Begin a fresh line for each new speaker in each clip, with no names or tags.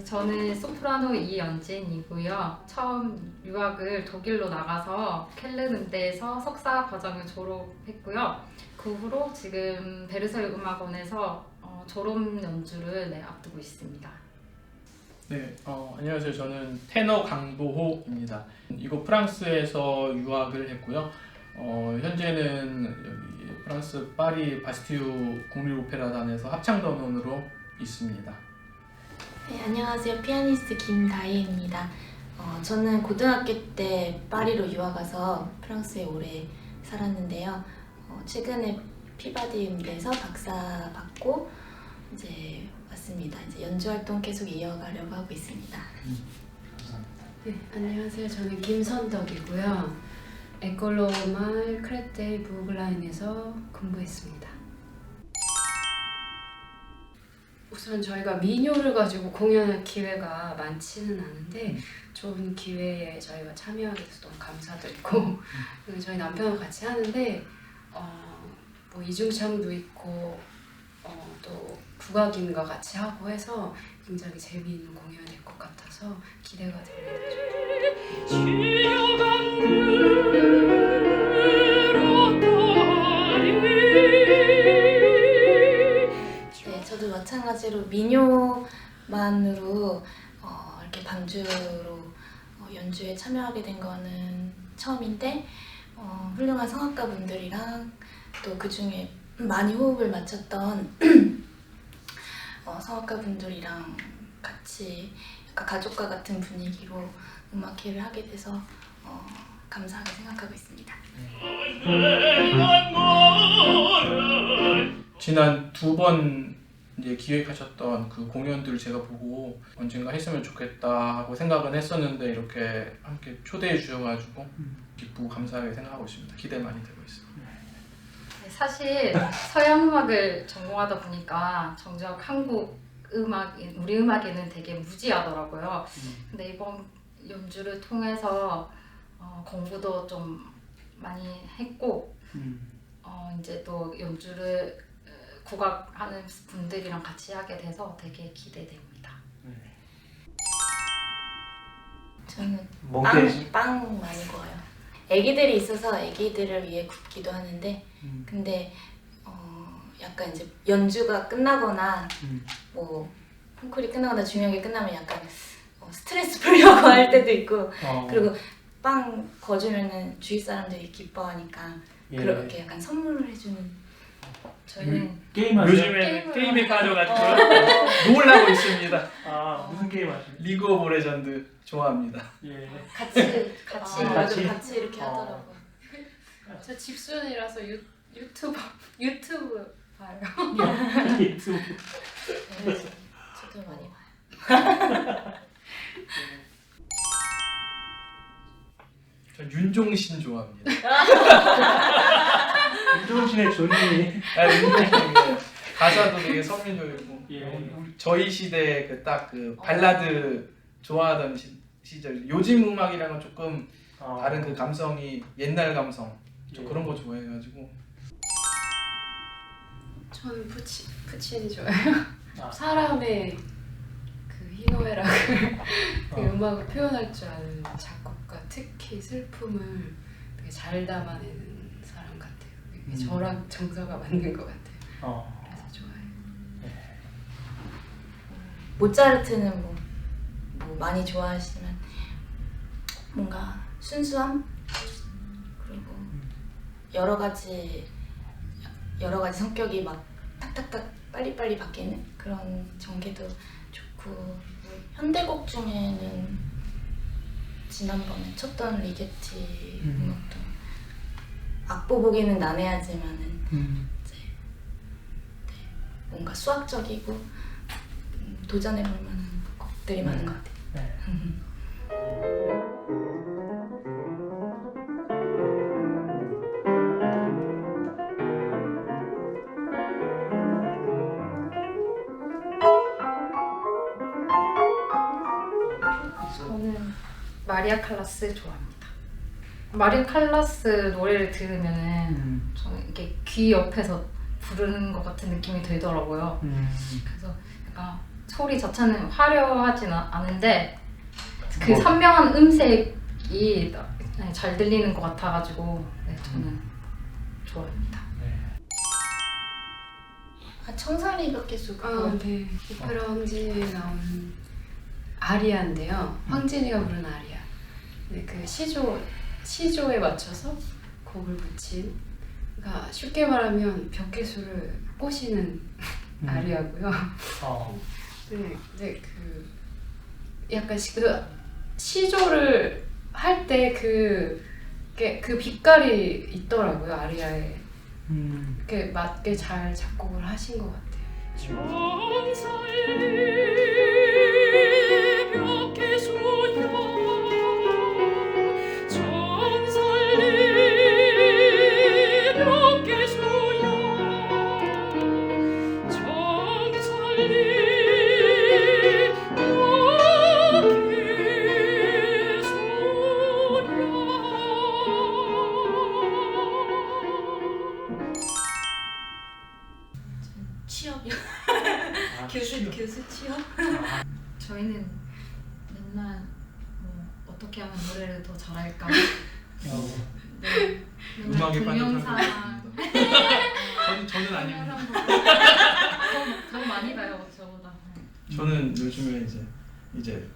저는 소프라노 이연진이고요. 처음 유학을 독일로 나가서 켈르는데에서 석사 과정을 졸업했고요. 그 후로 지금 베르사유 음악원에서 어, 졸업 연주를 네, 앞두고 있습니다.
네, 어, 안녕하세요. 저는 테너 강도호입니다. 이곳 프랑스에서 유학을 했고요. 어, 현재는 여기 프랑스 파리 바스티유 국립오페라단에서 합창 단원으로 있습니다.
네, 안녕하세요. 피아니스트 김다희입니다. 어, 저는 고등학교 때 파리로 유학 가서 프랑스에 오래 살았는데요. 어, 최근에 피바디 음대에서 박사 받고 이제 왔습니다. 이제 연주 활동 계속 이어가려고 하고 있습니다.
네, 안녕하세요. 저는 김선덕이고요. 에콜로말 크레테 부글라인에서 공부했습니다. 우선 저희가 민요를 가지고 공연할 기회가 많지는 않은데 좋은 기회에 저희가 참여하게 돼서 너무 감사드리고 그리고 저희 남편과 같이 하는데 어, 뭐 이중창도 있고 어, 또 국악인과 같이 하고 해서 굉장히 재미있는 공연이 될것 같아서 기대가 됩니다.
어, 연주에 참여하게 된 거는 처음인데 어, 훌륭한 성악가 분들이랑 또 그 중에 많이 호흡을 맞췄던 어, 성악가 분들이랑 같이 약간 가족과 같은 분위기로 음악회를 하게 돼서 어, 감사하게 생각하고 있습니다.
지난 두 번 이제 기획하셨던 그 공연들 제가 보고 언젠가 했으면 좋겠다 하고 생각은 했었는데 이렇게 함께 초대해 주셔가지고 기쁘고 감사하게 생각하고 있습니다. 기대 많이 되고 있습니다.
네, 사실 서양 음악을 전공하다 보니까 정작 한국 음악, 우리 음악에는 되게 무지하더라고요. 근데 이번 연주를 통해서 어, 공부도 좀 많이 했고 어, 이제 또 연주를 어, 국악하는 분들이랑 같이 하게 돼서 되게 기대됩니다.
저는
뭐
빵,
되지?
빵 많이 구워요. 애기들이 있어서 애기들을 위해 굽기도 하는데
음.
근데 어, 약간 이제 연주가 끝나거나
음.
뭐 콩쿨이 끝나거나 중요하게 끝나면 약간 어, 스트레스 풀려고 할 때도 있고
어,
그리고 빵 거주면은 주위 사람들이 기뻐하니까
예.
그렇게 약간 선물을 해주는
저희는
게임 하세요?
요즘에
게임을
게임에 빠져가지고 놀라고 있습니다.
아 무슨 게임 하세요?
리그 오브 레전드 좋아합니다.
예.
같이 같이
아,
같이, 이렇게
어.
하더라고.
저 집순이라서 유, 유튜브 유튜브 봐요.
유튜브.
네, 저도 많이 봐요.
전 윤종신 좋아합니다.
윤종신의 존니.
아, 윤종신 가사도 되게 선민적이고
예.
우리- 저희 시대 그 딱 그 발라드 좋아하던 시, 시절 요즘 음악이랑은 조금
어.
다른 그 감성이 옛날 감성 좀
예.
그런 거 좋아해가지고
저는 푸치 푸치니 좋아요.
아.
사람의 그 희노애락을 그
어.
음악을 표현할 줄 아는 작곡가 특히 슬픔을 되게 잘 담아내는
음.
저랑 정서가 맞는 것 같아요.
어.
그래서 좋아해요.
모차르트는 뭐, 뭐 많이 좋아하시지만 뭔가 순수함 그리고 여러 가지 여러 가지 성격이 막 탁탁탁 빨리빨리 바뀌는 그런 전개도 좋고 현대곡 중에는 지난번에 쳤던 리게티
음.
음악도 악보 보기는 난해하지만은
음.
이제 네, 뭔가 수학적이고 음, 도전해 볼 만한 곡들이 많은 것 같아요.
네.
저는 마리아 칼라스 좋아합니다. 마리아 칼라스 노래를 들으면은
음.
저는 이게 귀 옆에서 부르는 것 같은 느낌이 들더라고요.
음.
그래서 약간 소리 자체는 화려하진 아- 않은데 그
뭐.
선명한 음색이 나- 네, 잘 들리는 것 같아가지고 네, 저는 좋아합니다.
아, 청사리 몇 개수
아, 네. 오페라 황진이에 나오는 아리아인데요. 황진이가 부른 아리아. 네, 그 시조 시조에 맞춰서 곡을 붙인. 그러니까 쉽게 말하면 벽개수를 꼬시는 아리아고요.
어.
네, 네, 그 약간 시, 그 시조를 할 때그그 빛깔이 있더라고요 아리아에
음.
이렇게 맞게 잘 작곡을 하신 것 같아요.
취
저희는 맨날 뭐 어떻게 하면 노래를 더 잘할까
어.
네, 맨날
음악에
동영상
있습니다. 저는 저는 아닙니다.
동영상 보고 더, 더 많이 봐요 저보다 네.
저는 요즘에 이제 이제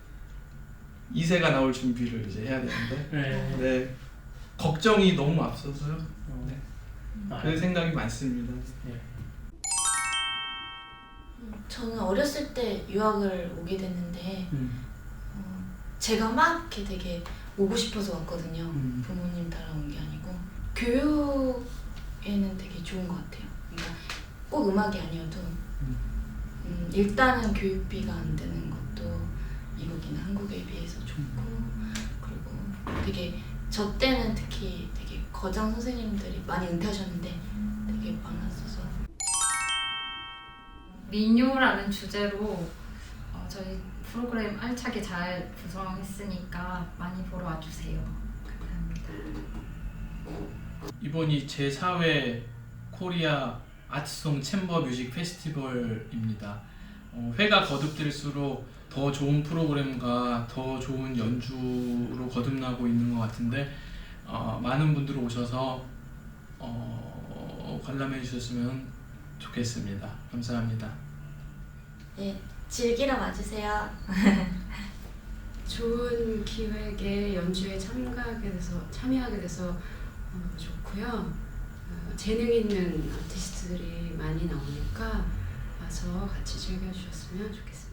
2세가 나올 준비를 이제 해야 되는데
네.
네 걱정이 너무 앞서서요.
어.
네.
아,
그 생각이 많습니다.
예.
저는 어렸을 때 유학을 오게 됐는데
음.
어, 제가 막 이렇게 되게 오고 싶어서 왔거든요.
음.
부모님 따라온 게 아니고 교육에는 되게 좋은 것 같아요. 그러니까 꼭 음악이 아니어도
음.
음, 일단은 교육비가 안 드는 것도 미국이나 한국에 비해서 좋고 그리고 되게 저 때는 특히 되게 거장 선생님들이 많이 은퇴하셨는데 되게 많았어서
민요라는 주제로 어, 저희 프로그램 알차게 잘 구성했으니까 많이 보러 와주세요. 감사합니다.
이번이 제 4회 코리아 아트송 챔버 뮤직 페스티벌입니다. 어, 회가 거듭될수록 더 좋은 프로그램과 더 좋은 연주로 거듭나고 있는 것 같은데 어, 많은 분들 오셔서 어, 관람해 주셨으면 좋겠습니다. 감사합니다.
네, 즐기러 와주세요.
좋은 기획에 연주에 참가하게 돼서 참여하게 돼서 어, 좋고요. 어, 재능 있는 아티스트들이 많이 나오니까 와서 같이 즐겨주셨으면 좋겠습니다.